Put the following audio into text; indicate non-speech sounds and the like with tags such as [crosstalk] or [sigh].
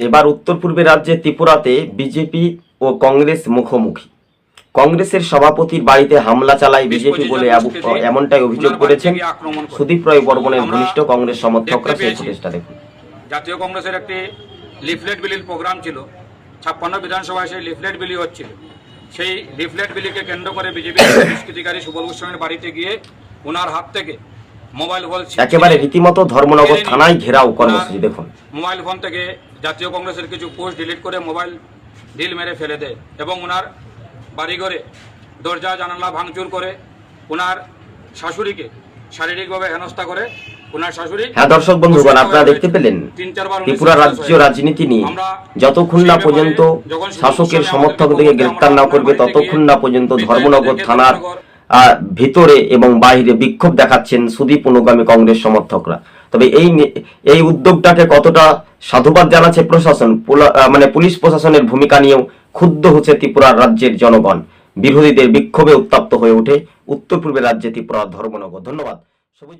এবার উত্তর পূর্বে রাজ্যে ত্রিপুরাতে বিজেপি ও কংগ্রেস মুখোমুখি। কংগ্রেসের সভাপতির বাড়িতে হামলা চালায় বিজেপি বলে এমনটাই অভিযোগ করেছেন সুদীপ রায় বর্মনের ঘনিষ্ঠ কংগ্রেস সমর্থকরা সেই ফুটেজটা দেখুন। জাতীয় কংগ্রেসের একটি লিফলেট বিলির প্রোগ্রাম ছিল। ছাপ্পান্ন বিধানসভায় সেই লিফলেট বিলি হচ্ছিল। সেই লিফলেট বিলিকে কেন্দ্র করে বিজেপি দুষ্কৃতিকারী [coughs] সুবল গোস্বামীর বাড়িতে গিয়ে ওনার হাত থেকে একেবারে রীতিমতো ধর্মনগর থানায় ঘেরাও কর্মসূচি দেখুন। মোবাইল ফোন থেকে জাতীয় কংগ্রেসের কিছু পোস্ট ডিলিট করে মোবাইল ঢিল মেরে ফেলে দেয় এবং ওনার বাড়িঘরে দরজা জানালা ভাঙচুর করে ওনার শাশুড়িকে শারীরিকভাবে হেনস্থা করে ওনার শাশুড়ি হ্যাঁ দর্শক বন্ধুগণ আপনারা দেখতে পেলেন তিন চারবার ত্রিপুরা রাজ্য রাজনীতি নিয়ে। যতক্ষণ না পর্যন্ত শাসকের সমর্থকদেরকে গ্রেপ্তার না করবে ততক্ষণ না পর্যন্ত ধর্মনগর থানার ভিতরে এবং বাইরে বিক্ষোভ দেখাচ্ছেন সুদীপ অনুগামী কংগ্রেস সমর্থকরা। তবে এই এই উদ্যোগটাকে কতটা সাধুবাদ জানাচ্ছে প্রশাসন? মানে পুলিশ প্রশাসনের ভূমিকা নিয়েও ক্ষুব্ধ হচ্ছে ত্রিপুরার রাজ্যের জনগণ। বিরোধীদের বিক্ষোভে উত্তপ্ত হয়ে ওঠে উত্তর পূর্বের রাজ্যে ত্রিপুরা ধর্মনগর। ধন্যবাদ। সবুজ